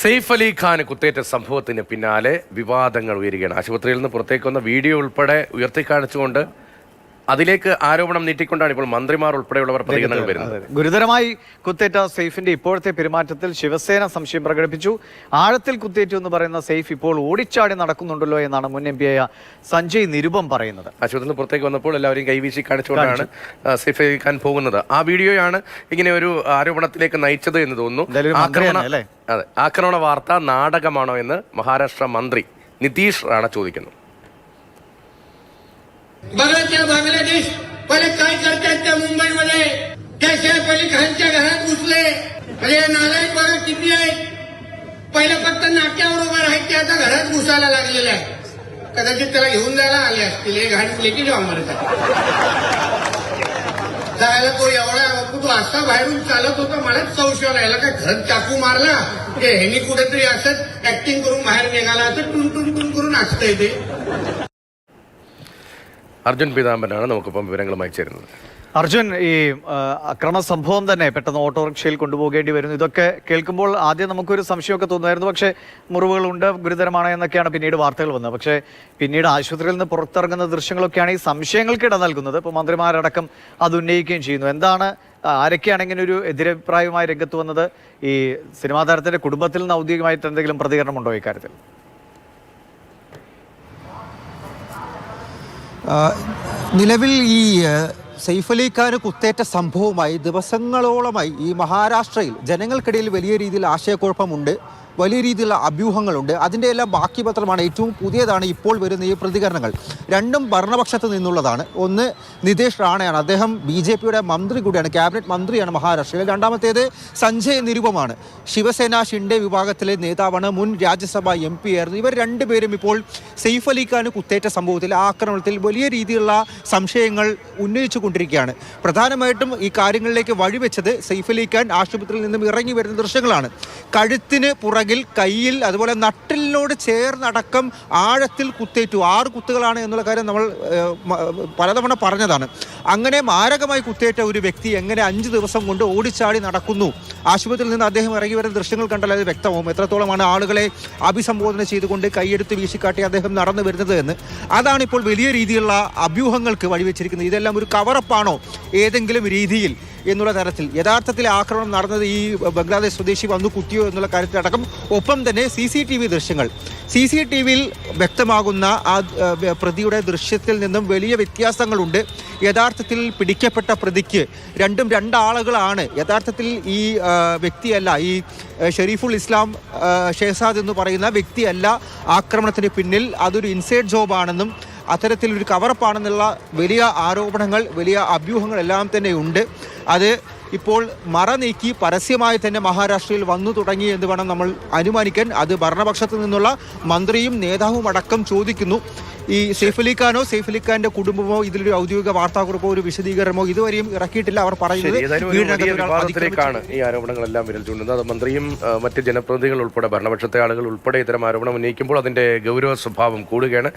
സെയ്ഫ് അലി ഖാൻ കുത്തേറ്റ സംഭവത്തിന് പിന്നാലെ വിവാദങ്ങൾ ഉയരുകയാണ്. ആശുപത്രിയിൽ നിന്ന് പുറത്തേക്ക് വന്ന വീഡിയോ ഉൾപ്പെടെ ഉയർത്തിക്കാണിച്ചുകൊണ്ട് അതിലേക്ക് ആരോപണം നീട്ടിക്കൊണ്ടാണ് ഇപ്പോൾ മന്ത്രിമാർ ഉൾപ്പെടെയുള്ളവർ പ്രതികരണങ്ങൾ വരുന്നത്. ഗുരുതരമായി കുത്തേറ്റ സെയ്ഫിന്റെ ഇപ്പോഴത്തെ പെരുമാറ്റത്തിൽ ശിവസേന സംശയം പ്രകടിപ്പിച്ചു. ആഴത്തിൽ കുത്തേറ്റു എന്ന് പറയുന്ന സെയ്ഫ് ഇപ്പോൾ ഓടിച്ചാടി നടക്കുന്നുണ്ടല്ലോ എന്നാണ് മുൻ എം പിയായ സഞ്ജയ് നിരുപം പറയുന്നത്. ആശുപത്രിയിൽ പുറത്തേക്ക് വന്നപ്പോൾ എല്ലാവരും കൈവീശി കാണിച്ചുകൊണ്ടാണ് സെയ്ഫ് ഖാൻ പോകുന്നത്. ആ വീഡിയോയാണ് ഇങ്ങനെ ഒരു ആരോപണത്തിലേക്ക് നയിച്ചത് എന്ന് തോന്നുന്നു. എന്തായാലും ഒരു മന്ത്രിയാണ് ആക്രമണ- അല്ലേ? അതെ ആക്രമണ വാർത്ത നാടകമാണോ എന്ന് മഹാരാഷ്ട്ര മന്ത്രി നിതീഷ് റാണ ചോദിക്കുന്നു बघा त्या बांगलादेश पहिले काय करतात त्या मुंबईमध्ये त्या सैफ अली खानच्या घरात घुसले अरे या नालायक बघा किती आहेत पहिलं फक्त नाट्यावर उभं राहायचे ते आता घरात घुसायला लागलेले आहे कदाचित त्याला घेऊन जायला आले असतील हे घाण लेकी जेव्हा मरत जायला तो एवढा तो असा बाहेरून चालत होता मलाच संशय आला याला काय घरात चाकू मारला ते ह्यांनी कुठेतरी असंच ऍक्टिंग करून बाहेर निघाला असं टुन टुन टुन करून असतंय ते അർജുൻ പീതാംബരനാണ് നമുക്കിപ്പം വിവരങ്ങളുമായി ചേരുന്നത് അർജുൻ ഈ അക്രമ സംഭവം തന്നെ പെട്ടെന്ന് ഓട്ടോറിക്ഷയിൽ കൊണ്ടുപോകേണ്ടി വരുന്നു. ഇതൊക്കെ കേൾക്കുമ്പോൾ ആദ്യം നമുക്കൊരു സംശയമൊക്കെ തോന്നുമായിരുന്നു. പക്ഷേ മുറിവുകളുണ്ട് ഗുരുതരമാണ് എന്നൊക്കെയാണ് പിന്നീട് വാർത്തകൾ വന്നത്. പക്ഷേ പിന്നീട് ആശുപത്രിയിൽ നിന്ന് പുറത്തിറങ്ങുന്ന ദൃശ്യങ്ങളൊക്കെയാണ് ഈ സംശയങ്ങൾക്ക് ഇട നൽകുന്നത്. ഇപ്പോൾ മന്ത്രിമാരടക്കം അത് ഉന്നയിക്കുകയും ചെയ്യുന്നു. എന്താണ് ആരൊക്കെയാണ് ഇങ്ങനെ ഒരു എതിരഭിപ്രായവുമായി രംഗത്ത് വന്നത്? ഈ സിനിമാ താരത്തിന്റെ കുടുംബത്തിൽ നിന്ന് ഔദ്യോഗികമായിട്ട് എന്തെങ്കിലും പ്രതികരണമുണ്ടോ ഇക്കാര്യത്തിൽ കാര്യത്തിൽ? നിലവിൽ ഈ സൈഫ് അലി ഖാൻ കുത്തേറ്റ സംഭവമായി ദിവസങ്ങളോളമായി ഈ മഹാരാഷ്ട്രയിൽ ജനങ്ങൾക്കിടയിൽ വലിയ രീതിയിൽ ആശയക്കുഴപ്പമുണ്ട്. വലിയ രീതിയിലുള്ള അഭ്യൂഹങ്ങളുണ്ട്. അതിന്റെ എല്ലാം ബാക്കി പത്രമാണ്. ഏറ്റവും പുതിയതാണ് ഇപ്പോൾ വരുന്ന ഈ പ്രതികരണങ്ങൾ. രണ്ടും ഭരണപക്ഷത്ത് നിന്നുള്ളതാണ്. ഒന്ന് നിതേഷ് റാണയാണ്. അദ്ദേഹം ബി ജെ പിയുടെ മന്ത്രി കൂടിയാണ്. ക്യാബിനറ്റ് മന്ത്രിയാണ് മഹാരാഷ്ട്രയിൽ രണ്ടാമത്തേത് സഞ്ജയ് നിരുപമാണ്. ശിവസേന ഷിൻഡെ വിഭാഗത്തിലെ നേതാവാണ്. മുൻ രാജ്യസഭ എം പി ആയിരുന്നു. ഇവർ രണ്ടുപേരും ഇപ്പോൾ സെയ്ഫ് അലി ഖാന് കുത്തേറ്റ സംഭവത്തിൽ ആക്രമണത്തിൽ വലിയ രീതിയിലുള്ള സംശയങ്ങൾ ഉന്നയിച്ചു കൊണ്ടിരിക്കുകയാണ്. പ്രധാനമായിട്ടും ഈ കാര്യങ്ങളിലേക്ക് വഴിവെച്ചത് സെയ്ഫ് അലി ഖാൻ ആശുപത്രിയിൽ നിന്നും ഇറങ്ങി വരുന്ന ദൃശ്യങ്ങളാണ്. കഴുത്തിന് പുറകിൽ കയ്യിൽ അതുപോലെ നട്ടിലിനോട് ചേർന്നടക്കം ആഴത്തിൽ കുത്തേറ്റു. ആറ് കുത്തുകളാണ് എന്നുള്ള കാര്യം നമ്മൾ പലതവണ പറഞ്ഞതാണ്. അങ്ങനെ മാരകമായി കുത്തേറ്റ ഒരു വ്യക്തി എങ്ങനെ അഞ്ച് ദിവസം കൊണ്ട് ഓടിച്ചാടി നടക്കുന്നു? ആശുപത്രിയിൽ നിന്ന് അദ്ദേഹം ഇറങ്ങി വരുന്ന ദൃശ്യങ്ങൾ കണ്ടാൽ അത് വ്യക്തമാവും. എത്രത്തോളമാണ് ആളുകളെ അഭിസംബോധന ചെയ്തുകൊണ്ട് കൈയെടുത്ത് വീശിക്കാട്ടി അദ്ദേഹം നടന്നു വരുന്നത് എന്ന്. അതാണിപ്പോൾ വലിയ രീതിയിലുള്ള അഭ്യൂഹങ്ങൾക്ക് വഴിവെച്ചിരിക്കുന്നത്. ഇതെല്ലാം ഒരു കവറപ്പാണോ? ഏതെങ്കിലും രീതിയിൽ. എന്നുള്ള തരത്തിൽ. യഥാർത്ഥത്തിൽ ആക്രമണം നടന്നത് ഈ ബംഗ്ലാദേശ് സ്വദേശി വന്നു കുത്തിയോ എന്നുള്ള കാര്യത്തിലടക്കം ഒപ്പം തന്നെ സി സി ടി വി ദൃശ്യങ്ങൾ. സി സി ടി വിയിൽ വ്യക്തമാകുന്ന ആ പ്രതിയുടെ ദൃശ്യത്തിൽ നിന്നും വലിയ വ്യത്യാസങ്ങളുണ്ട്. യഥാർത്ഥത്തിൽ പിടിക്കപ്പെട്ട പ്രതിക്ക് രണ്ടും രണ്ടാളുകളാണ്. യഥാർത്ഥത്തിൽ ഈ വ്യക്തിയല്ല ഈ ഷെരീഫുൾ ഇസ്ലാം ഷേസാദ് എന്ന് പറയുന്ന വ്യക്തിയല്ല ആക്രമണത്തിന് പിന്നിൽ. അതൊരു ഇൻസൈഡ് ജോബാണെന്നും അത്തരത്തിൽ ഒരു കവറപ്പാണെന്നുള്ള വലിയ ആരോപണങ്ങൾ വലിയ അഭ്യൂഹങ്ങൾ എല്ലാം തന്നെ ഉണ്ട്. അത് ഇപ്പോൾ മറ നീക്കി പരസ്യമായി തന്നെ മഹാരാഷ്ട്രയിൽ വന്നു തുടങ്ങി എന്ന് വേണം നമ്മൾ അനുമാനിക്കാൻ. അത് ഭരണപക്ഷത്തു നിന്നുള്ള മന്ത്രിയും നേതാവും അടക്കം ചോദിക്കുന്നു. ഈ സെയ്ഫ് അലി ഖാനോ സെയ്ഫ് അലി ഖാന്റെ കുടുംബമോ ഇതിലൊരു ഔദ്യോഗിക വാർത്താക്കുറിപ്പോ ഒരു വിശദീകരണമോ ഇതുവരെയും ഇറക്കിയിട്ടില്ല. അവർ പറയുന്നത് ഈ ആരോപണങ്ങളെല്ലാം വിരൽ ചൂണ്ടുന്നത് അത് മന്ത്രിയും മറ്റ് ജനപ്രതിനിധികൾ ഉൾപ്പെടെ ഭരണപക്ഷത്തെ ആളുകൾ ഉൾപ്പെടെ ഇത്തരം ആരോപണം ഉന്നയിക്കുമ്പോൾ അതിന്റെ ഗൗരവ സ്വഭാവം കൂടുകയാണ്.